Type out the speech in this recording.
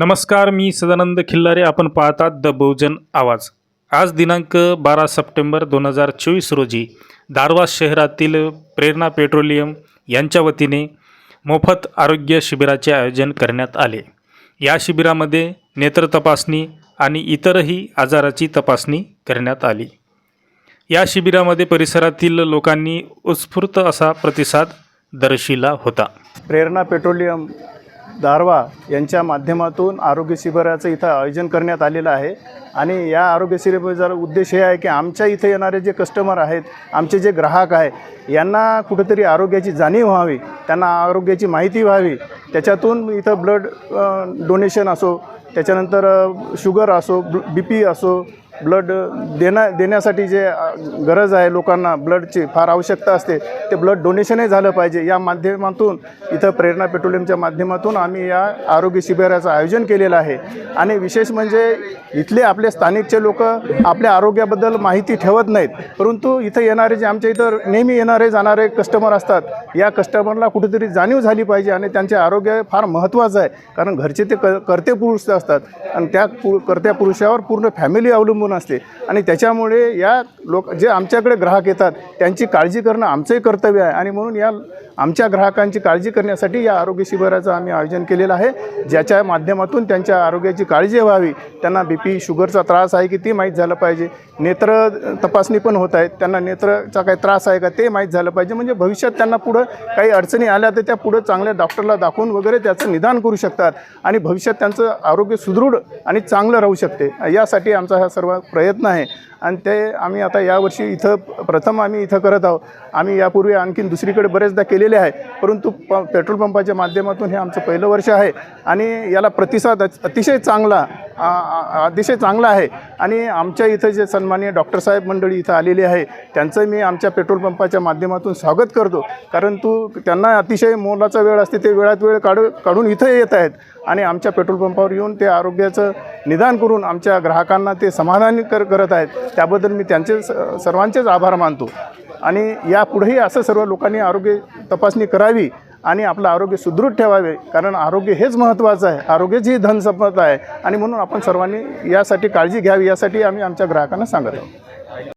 नमस्कार मी सदानंद खिल्लारे. आपण पाहतात द बहुजन आवाज. आज दिनांक बारा सप्टेंबर दोन हजार चोवीस रोजी दारवा शहरातील प्रेरणा पेट्रोलियम यांच्या वतीने मोफत आरोग्य शिबिराचे आयोजन करण्यात आले. या शिबिरामध्ये नेत्र तपासणी आणि इतरही आजाराची तपासणी करण्यात आली. या शिबिरामध्ये परिसरातील लोकांनी उत्स्फूर्त असा प्रतिसाद दर्शिला होता. प्रेरणा पेट्रोलियम दारवा यांच्या माध्यमातून आरोग्य शिबिराचं इथं आयोजन करण्यात आलेलं आहे. आणि या आरोग्य शिबिराचा उद्देश हे आहे की आमच्या इथे येणारे जे कस्टमर आहेत आमचे जे ग्राहक आहे यांना कुठेतरी आरोग्याची जाणीव व्हावी त्यांना आरोग्याची माहिती व्हावी. त्याच्यातून इथं ब्लड डोनेशन असो त्याच्यानंतर शुगर असो बी पी असो ब्लड देण्या देण्यासाठी जे गरज आहे लोकांना ब्लडची फार आवश्यकता असते ते ब्लड डोनेशनही झालं पाहिजे. या माध्यमातून इथं प्रेरणा पेट्रोलियमच्या माध्यमातून आम्ही या आरोग्य शिबिराचं आयोजन केलेलं आहे. आणि विशेष म्हणजे इथले आपले स्थानिकचे लोक आपल्या आरोग्याबद्दल माहिती ठेवत नाहीत. परंतु इथं येणारे जे आमच्या इथं नेहमी येणारे जाणारे कस्टमर असतात. या कस्टमरला कुठेतरी जाणीव झाली पाहिजे आणि त्यांचे आरोग्य फार महत्त्वाचं आहे. कारण घरचे ते क करते पुरुष असतात. आणि त्या पु करत्या पुरुषावर पूर्ण फॅमिली अवलंबून असते आणि त्याच्यामुळे या लोक जे आमच्याकडे ग्राहक येतात त्यांची काळजी करणं आमचंही कर्तव्य आहे. आणि म्हणून या आमच्या ग्राहकांची काळजी करण्यासाठी या आरोग्य शिबिराचं आम्ही आयोजन केलेलं आहे. ज्याच्या माध्यमातून त्यांच्या आरोग्याची काळजी व्हावी. त्यांना बी पी शुगरचा त्रास आहे की ते माहीत झालं पाहिजे. नेत्र तपासणी पण होत आहेत. त्यांना नेत्रचा काही त्रास आहे का ते माहीत झालं पाहिजे. म्हणजे भविष्यात त्यांना पुढं काही अडचणी आल्या तर त्या पुढं चांगल्या डॉक्टरला दाखवून वगैरे त्याचं निदान करू शकतात. आणि भविष्यात त्यांचं आरोग्य सुदृढ आणि चांगलं राहू शकते. यासाठी आमचा हा सर्व प्रयत्न आहे. आणि ते आम्ही आता यावर्षी इथं प्रथम आम्ही इथं करत आहोत. आम्ही यापूर्वी आणखीन दुसरीकडे बरेचदा केलेले आहे. परंतु प पेट्रोल पंपाच्या माध्यमातून हे आमचं पहिलं वर्ष आहे. आणि याला प्रतिसाद अतिशय चांगला अतिशय चांगला आहे. आणि आमच्या इथं जे सन्माननीय डॉक्टर साहेब मंडळी इथं आलेली आहे त्यांचं मी आमच्या पेट्रोल पंपाच्या माध्यमातून स्वागत करतो. कारण तू त्यांना अतिशय मोलाचा वेळ असते ते वेळात वेळ काढू काढून इथं येत आहेत. आणि आमच्या पेट्रोल पंपावर येऊन ते आरोग्याचं निदान करून आमच्या ग्राहकांना ते समाधानी कर करत आहेत त्याबद्दल मी त्यांचे स- सर्वांचेच आभार मानतो. आणि यापुढेही असं सर्व लोकांनी आरोग्य तपासणी करावी आणि आपलं आरोग्य सुदृढ ठेवावे कारण आरोग्य हेच महत्त्वाचं आहे. आरोग्यच ही धनसंपदा आहे. आणि म्हणून आपण सर्वांनी यासाठी काळजी घ्यावी यासाठी आम्ही आमच्या ग्राहकांना सांगत आहोत.